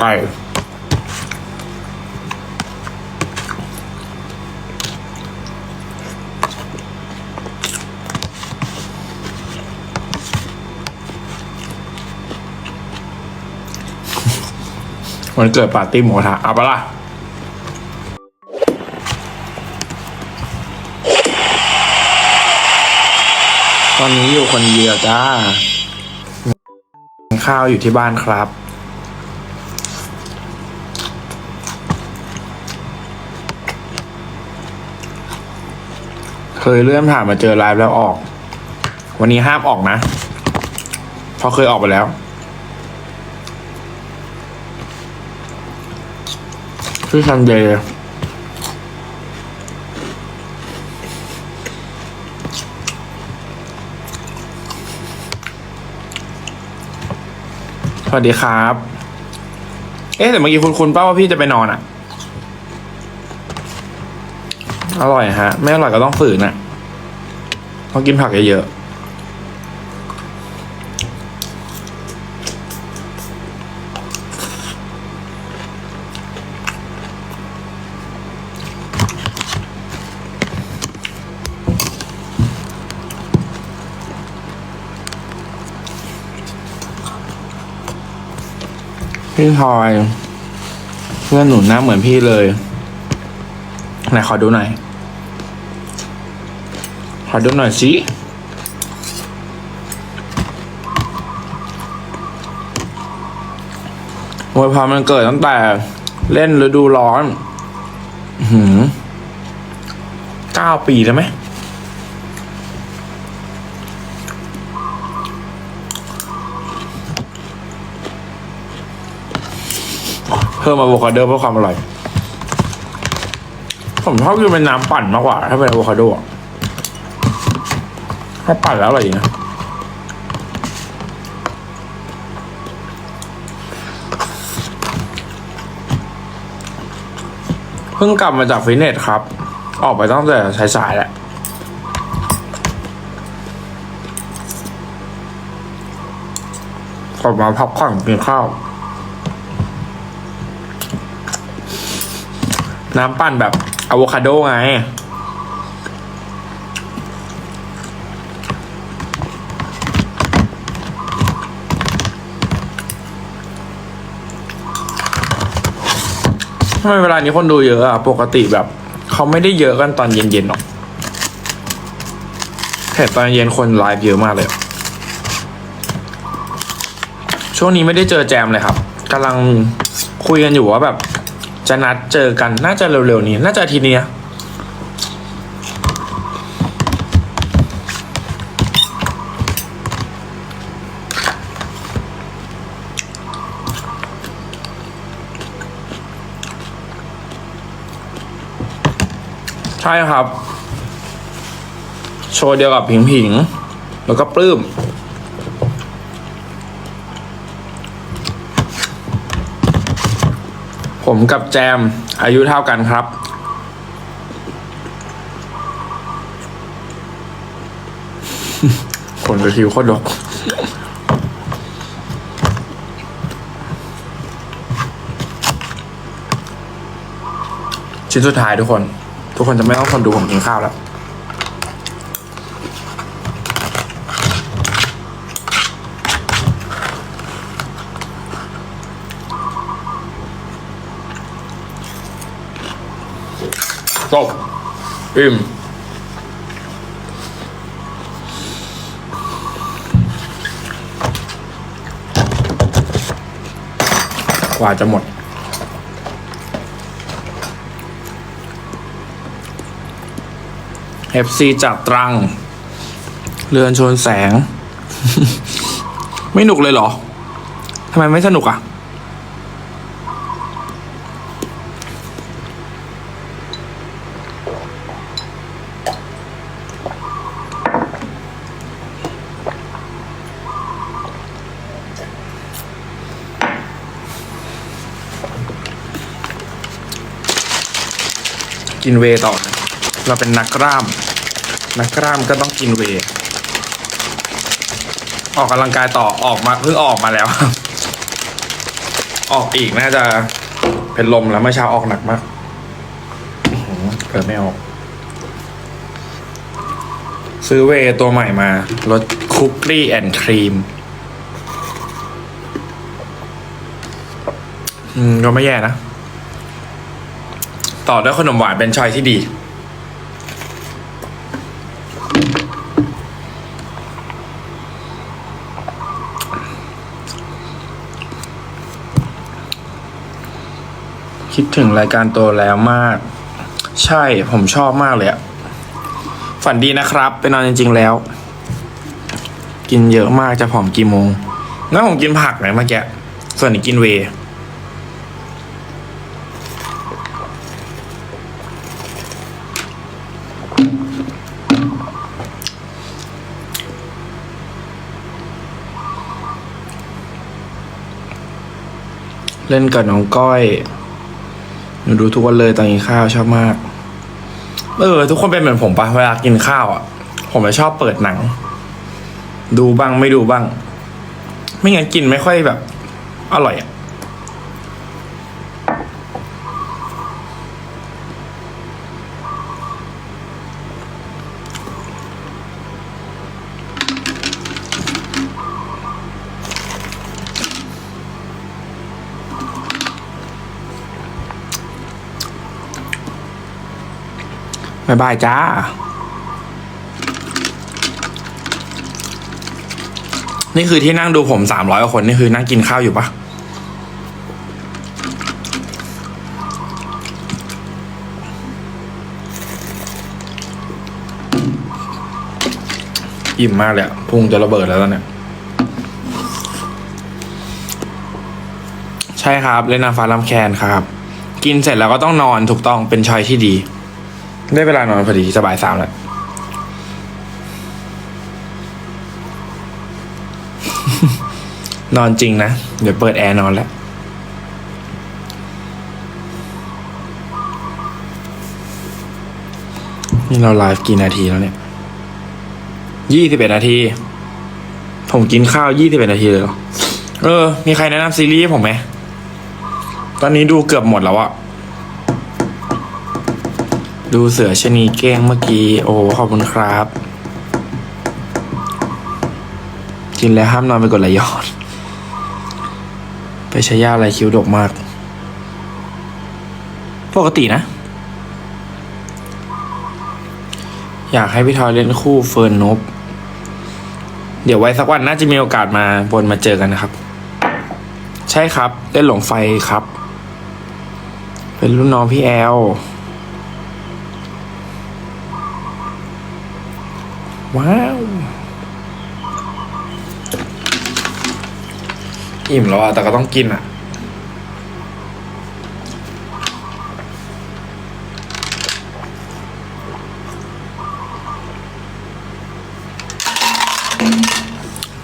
ไก่วันเกิดปาร์ตี้หมูกระทะเอาปะล่ะตอนนี้อยู่คนเดียวจ้ากินข้าวอยู่ที่บ้านครับ เคยเลื่อนผ่านมาเจอไลฟ์แล้วออก วันนี้ห้ามออกนะ เพราะเคยออกไปแล้ว ชื่อซันเดย์สวัสดีครับ เอ๊ะแต่เมื่อกี้คุณคุณป้าว่าพี่จะไปนอนอะ่ะ อร่อยฮะ ไม่อร่อยก็ต้องฝืนอะต้องกินผักเยอะๆพี่ทอย เพื่อนหนูหน้าเหมือนพี่เลย ไหนขอดูหน่อย ขอดูหน่อยสิมวยพามันเกิดตั้งแต่ เล่นฤดูร้อน หืมเก้าปีแล้วไหมเพิ่มอะโวคาโดเพื่อความอร่อย ผมชอบกินเป็นน้ำปั่นมากกว่า ถ้าเป็นอะโวคาโดอะ ถ้าปั่นแล้วอร่อยดีนะเพิ่งกลับมาจากฟิตเนสครับ ออกไปตั้งแต่สายๆแหละกลับมาพักผ่อนกินข้าว น้ำปั่นแบบอะโวคาโดไง ทำไมเวลานี้คนดูเยอะอะปกติแบบเขาไม่ได้เยอะกันตอนเย็นๆหรอกแต่ตอนเย็นคนไลฟ์เยอะมากเลย ช่วงนี้ไม่ได้เจอแจมเลยครับกำลังคุยกันอยู่ว่าแบบ จะนัดเจอกันน่าจะเร็วๆนี้ น่าจะทีนี้ ช่ครับ โชว์เดียวกับผิงผิง แล้วก็ปลื้ม ผมกับแจมอายุเท่ากันครับคนกับคิวโคตรดกชิ้นสุดท้ายทุกคน ทุกคนจะไม่ต้องทนดูผมกินข้าวแล้ว จบอิ่มกว่าจะหมด FC จากตรัง เรือนชนแสง ไม่หนุกเลยเหรอทำไมไม่สนุกอะ กินเวต่อนะ เราเป็นนักกล้าม นักกล้ามก็ต้องกินเวออกกำลังกายต่อออกมาเพิ่งออกมาแล้ว ออกอีกน่าจะเป็นลมแล้วเมื่อเช้าออกหนักมากอื้อหือเกิดไม่ออก ซื้อเวตัวใหม่มารสคุกกี้แอนด์ครีมอืมก็ไม่แย่นะ ต่อด้วยขนมหวานเป็นชอยที่ดี คิดถึงรายการโตแล้วมาก ใช่ผมชอบมากเลยอะฝันดีนะครับไปนอนจริง ๆ แล้ว กินเยอะมากจะผอมกี่โมงงั้นผมกินผักหน่อยเมื่อกี้ส่วนนี้กินเวเล่นกับน้องก้อย นูดูทุกวันเลยตอนกินข้าวชอบมาก เออ ทุกคนเป็นเหมือนผมปะเวลากินข้าวอะ ผมจะชอบเปิดหนัง ดูบ้างไม่ดูบ้าง ไม่งั้นกินไม่ค่อยแบบ อร่อยอะ บายบายจ้านี่คือที่นั่งดูผมสามร้อยคน นี่คือนั่งกินข้าวอยู่ปะอิ่มมากเลยพุงจะระเบิดแล้วตอนเนี่ยใช่ครับ เล่นนาฟ้าลำแคนครับ กินเสร็จแล้วก็ต้องนอนถูกต้องเป็นชอยที่ดี ได้เวลานอนพอดีสบายสามแล้วนอนจริงนะ เดี๋ยวเปิดแอร์นอนแล้วนี่เราไลฟ์กี่นาทีแล้วเนี่ย ยี่สิบเอ็ดนาที ผมกินข้าวยี่สิบเอ็ดนาทีเลยเหรอ เออ มีใครแนะนำซีรีส์ให้ผมไหม ตอนนี้ดูเกือบหมดแล้วอะ ดูเสือชะนีเก้งเมื่อกี้ โอ้ขอบคุณครับ กินแล้วห้ามนอนไปกดไหลย้อน ไปใช้ยาอะไรคิ้วดกมาก ปกตินะ อยากให้พี่ทอยเล่นคู่เฟิร์นนบ เดี๋ยวไว้สักวันน่าจะมีโอกาสมาบนมาเจอกันนะครับ ใช่ครับเล่นหลงไฟครับ เป็นรุ่นน้องพี่แอล ว้าว อิ่มแล้วอะแต่ก็ต้องกินอะ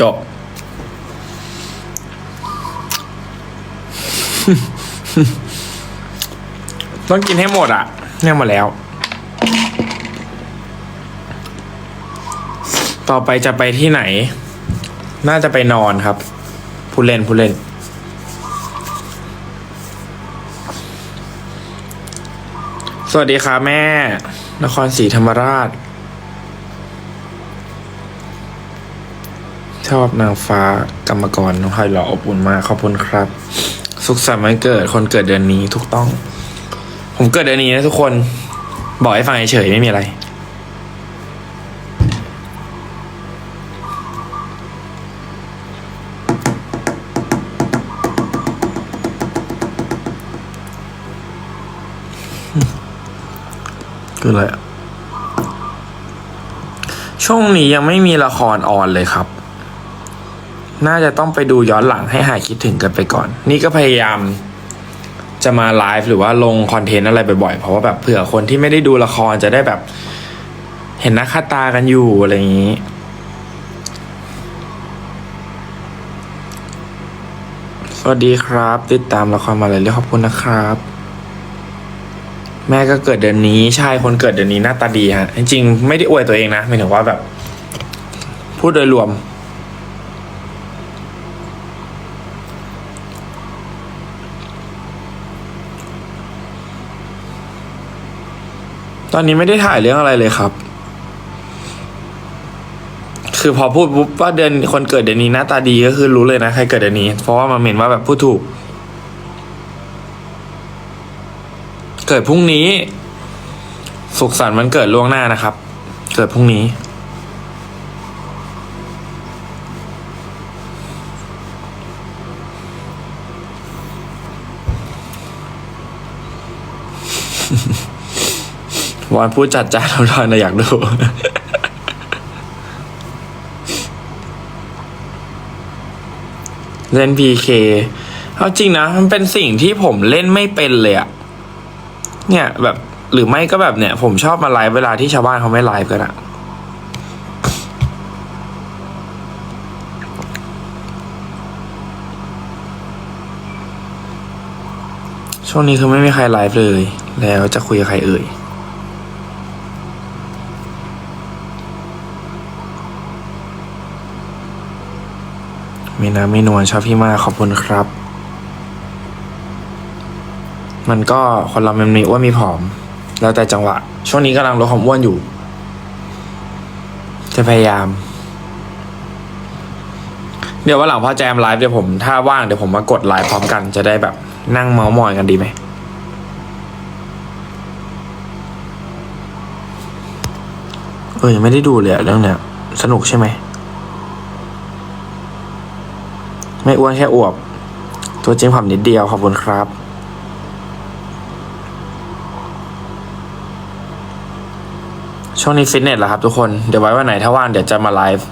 จบต้องกินให้หมดอะเนี่ยหมดแล้ว ต่อไปจะไปที่ไหน น่าจะไปนอนครับ ผู้เล่นผู้เล่น สวัสดีครับแม่ นครศรีธรรมราช ชอบนางฟ้ากรรมกรน้องไฮหล่ออบอุ่นมากขอบคุณครับ สุขสันต์วันเกิดคนเกิดเดือนนี้ถูกต้อง ผมเกิดเดือนนี้นะทุกคน บอกให้ฟังเฉยๆไม่มีอะไร ช่วงนี้ยังไม่มีละครออนเลยครับ น่าจะต้องไปดูย้อนหลังให้หายคิดถึงกันไปก่อน นี่ก็พยายามจะมาไลฟ์หรือว่าลงคอนเทนต์อะไรบ่อยๆ เพราะว่าแบบเผื่อคนที่ไม่ได้ดูละครจะได้แบบ เห็นหน้าค่าตากันอยู่อะไรอย่างนี้ สวัสดีครับ ติดตามละครมาเลยเรียกขอบคุณนะครับ แม่ก็เกิดเดือนนี้ใช่คนเกิดเดือนนี้หน้าตาดีฮะจริงๆไม่ได้อวยตัวเองนะหมายถึงว่าแบบ พูดโดยรวม ตอนนี้ไม่ได้ถ่ายเรื่องอะไรเลยครับ คือพอพูดปุ๊บว่าเดือนคนเกิดเดือนนี้หน้าตาดีก็คือรู้เลยนะใครเกิดเดือนนี้ เพราะว่ามาเมนว่าแบบพูดถูก เกิดพรุ่งนี้ สุขสันต์วันเกิดล่วงหน้านะครับ เกิดพรุ่งนี้ วอนพูดจัดจ้าเราทอนนะอยากดูเล่นพีเคเอาจริงนะ มันเป็นสิ่งที่ผมเล่นไม่เป็นเลยอะ เนี่ยแบบหรือไม่ก็แบบเนี่ย ผมชอบมาไลฟ์เวลาที่ชาวบ้านเขาไม่ไลฟ์กันอะช่วงนี้คือไม่มีใครไลฟ์เลย แล้วจะคุยกับใครเอ่ยมีน้ำมีนวลชอบพี่มากขอบคุณครับ มันก็คนเรามันมีอ้วนมีผอม แล้วแต่จังหวะ ช่วงนี้กำลังลดความอ้วนอยู่ จะพยายาม เดี๋ยววันหลังพ่อแจมไลฟ์เดี๋ยวผม ถ้าว่างเดี๋ยวผมมากดไลฟ์พร้อมกันจะได้แบบ นั่งเมาส์มอยกันดีไหมเออยังไม่ได้ดูเลยอะเรื่องเนี้ยสนุกใช่ไหม ไม่อ้วนแค่อวบ ตัวจริงผอมนิดเดียวขอบคุณครับ ช่วงนี้ฟิตเนสเหรอครับทุกคน เดี๋ยวไว้วันไหนถ้าว่างเดี๋ยวจะมาไลฟ์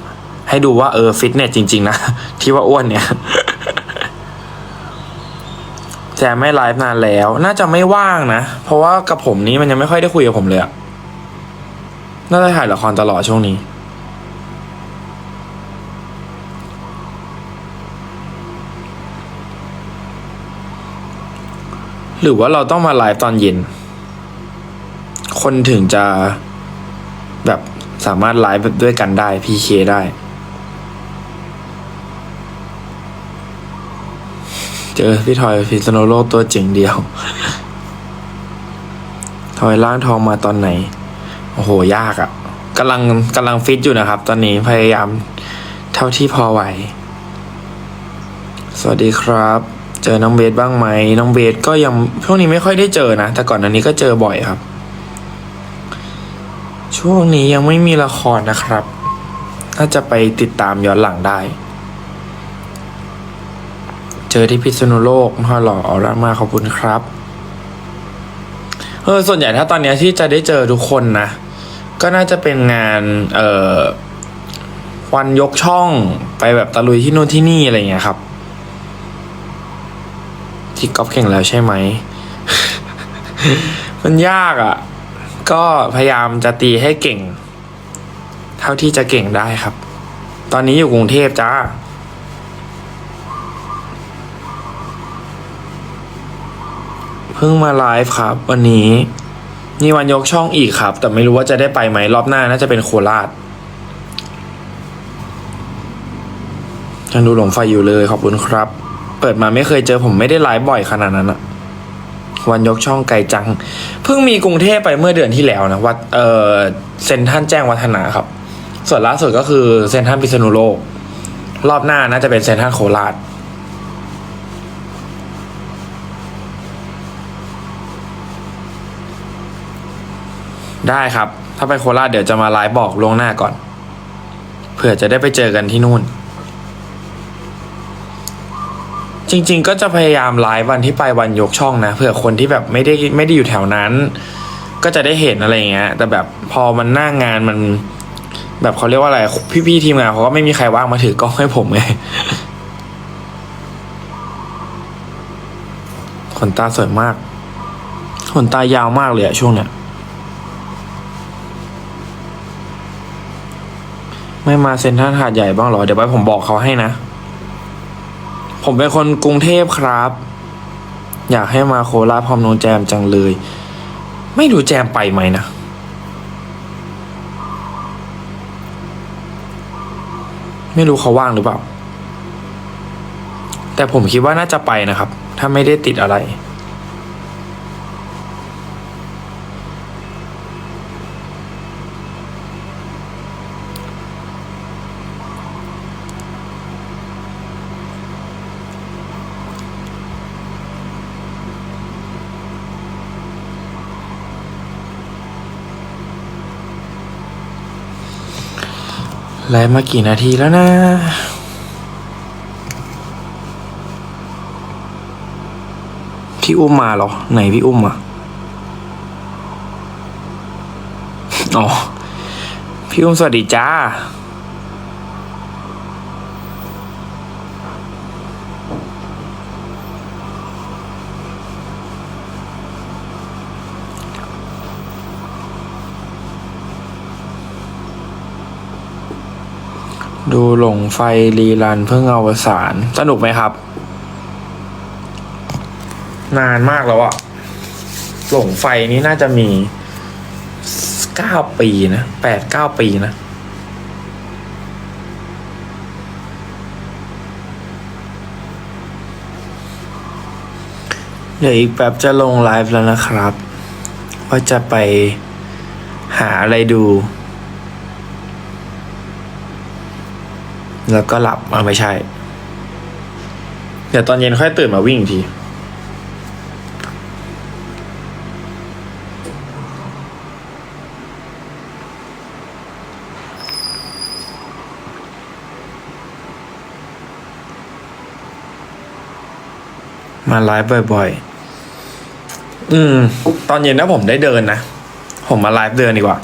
ให้ดูว่าเออฟิตเนสจริง ๆ นะ ที่ว่าอ้วนเนี่ยแจมไม่ไลฟ์นานแล้ว น่าจะไม่ว่างนะ เพราะว่ากับผมนี้มันยังไม่ค่อยได้คุยกับผมเลยน่าจะถ่ายละครตลอดช่วงนี้ หรือว่าเราต้องมาไลฟ์ตอนเย็น คนถึงจะ แบบสามารถไลฟ์แบบด้วยกันได้ PK ได้ เจอพี่ทอยพิษณุโลกตัวจริงเดียว ทอยล่างทองมาตอนไหน โอ้โห ยากอะ่ะกำลังกำลังฟิตอยู่นะครับ ตอนนี้พยายามเท่าที่พอไหว สวัสดีครับ เจอน้องเบสบ้างไหม น้องเบสก็ยังช่วงนี้ไม่ค่อยได้เจอนะ แต่ก่อนอันนี้ก็เจอบ่อยครับ ช่วงนี้ยังไม่มีละครนะครับ น่าจะไปติดตามย้อนหลังได้ เจอที่พิษณุโลกพ่อหล่อออร่ามากขอบคุณครับเออส่วนใหญ่ถ้าตอนนี้ที่จะได้เจอทุกคนนะ ก็น่าจะเป็นงาน เอ่อวันยกช่องไปแบบตะลุยที่นู่นที่นี่อะไรเงี้ยครับ ที่กอล์ฟแข่งแล้วใช่ไหม มันยากอะ่ะ ก็พยายามจะตีให้เก่ง เท่าที่จะเก่งได้ครับ ตอนนี้อยู่กรุงเทพจ้าเพิ่งมาไลฟ์ครับ วันนี้นี่วันยกช่องอีกครับ แต่ไม่รู้ว่าจะได้ไปไหมรอบหน้าน่าจะเป็นโคราชยังดูหลงไฟอยู่เลยขอบคุณครับ เปิดมาไม่เคยเจอผมไม่ได้ไลฟ์บ่อยขนาดนั้นอะ วันยกช่องไกลจัง เพิ่งมีกรุงเทพไปเมื่อเดือนที่แล้วนะวัดเออเซนทรันแจ้งวัฒนะครับ ส่วนล่าสุดก็คือเซนทรันพิษณุโลก รอบหน้าน่าจะเป็นเซนทรันโคราชได้ครับ ถ้าไปโคราชเดี๋ยวจะมาไลฟ์บอกล่วงหน้าก่อน เผื่อจะได้ไปเจอกันที่นู่น จริง ๆ ก็จะพยายามไลฟ์วันที่ไปวันยกช่องนะเผื่อคนที่แบบไม่ได้ไม่ได้อยู่แถวนั้น ก็จะได้เห็นอะไรเงี้ย แต่แบบพอมันหน้างงานมัน แบบเขาเรียกว่าอะไรพี่ๆทีมงานเขาก็ไม่มีใครว่างมาถือกล้องให้ผมไงขนตาสวยมากขนตายาวมากเลยอะช่วงเนี้ยไม่มาเซ็นทรัลหาดใหญ่บ้างหรอ เดี๋ยวไว้ผมบอกเขาให้นะ ผมเป็นคนกรุงเทพครับ อยากให้มาโคราชพร้อมน้องแจมจังเลย ไม่รู้แจมไปไหมนะ ไม่รู้เขาว่างหรือเปล่า แต่ผมคิดว่าน่าจะไปนะครับ ถ้าไม่ได้ติดอะไร ไลฟ์มากี่นาทีแล้วนะ พี่อุ้มมาเหรอ ไหนพี่อุ้มอะอ๋อ พี่อุ้มสวัสดีจ้า ดูหลงไฟรีรันเพิ่งอวสานสนุกไหมครับ นานมากแล้วอะหลงไฟนี้น่าจะมีเก้าปีนะแปดเก้าปีนะเดี๋ยวอีกแป๊บจะลงไลฟ์แล้วนะครับ ว่าจะไปหาอะไรดู แล้วก็หลับอ่าไม่ใช่ เดี๋ยวตอนเย็นค่อยตื่นมาวิ่งอีกทีมาไลฟ์บ่อยๆ อืม ตอนเย็นถ้าผมได้เดินนะ ผมมาไลฟ์เดินดีกว่า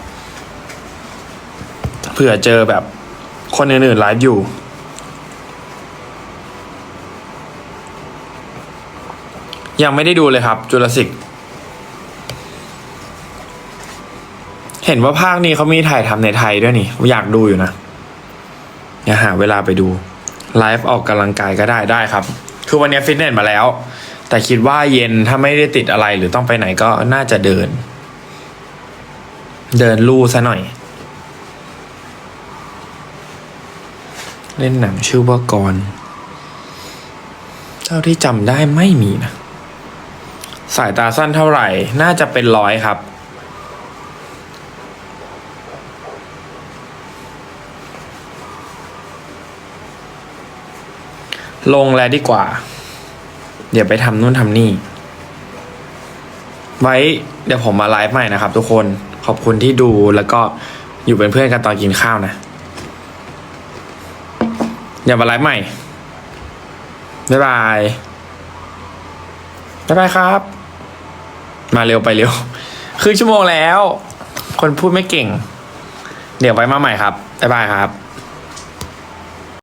เผื่อเจอแบบ คนอื่นๆไลฟ์อยู่ ยังไม่ได้ดูเลยครับจุลศิกเห็นว่าภาคนี้เขามีถ่ายทำในไทยด้วยนี่ อยากดูอยู่นะอยาหาเวลาไปดูไลฟ์ออกกำลังกายก็ได้ได้ครับ คือวันนี้ฟิตเนสมาแล้ว แต่คิดว่าเย็นถ้าไม่ได้ติดอะไรหรือต้องไปไหนก็น่าจะเดิน เดินลู่ซะหน่อย เล่นหนังชื่อว่ากรเท่าที่จำได้ไม่มีนะ สายตาสั้นเท่าไหร่ น่าจะเป็นร้อยครับ ลงแล้วดีกว่า เดี๋ยวไปทำนู่นทำนี่ ไว้เดี๋ยวผมมาไลฟ์ใหม่นะครับทุกคน ขอบคุณที่ดูแล้วก็อยู่เป็นเพื่อนกันตอนกินข้าวนะ เดี๋ยวมาไลฟ์ใหม่ บ๊ายบาย บ๊ายบายครับ มาเร็วไปเร็ว ครึ่งชั่วโมงแล้ว คนพูดไม่เก่ง เดี๋ยวไว้มาใหม่ครับ บ๊ายบายครับ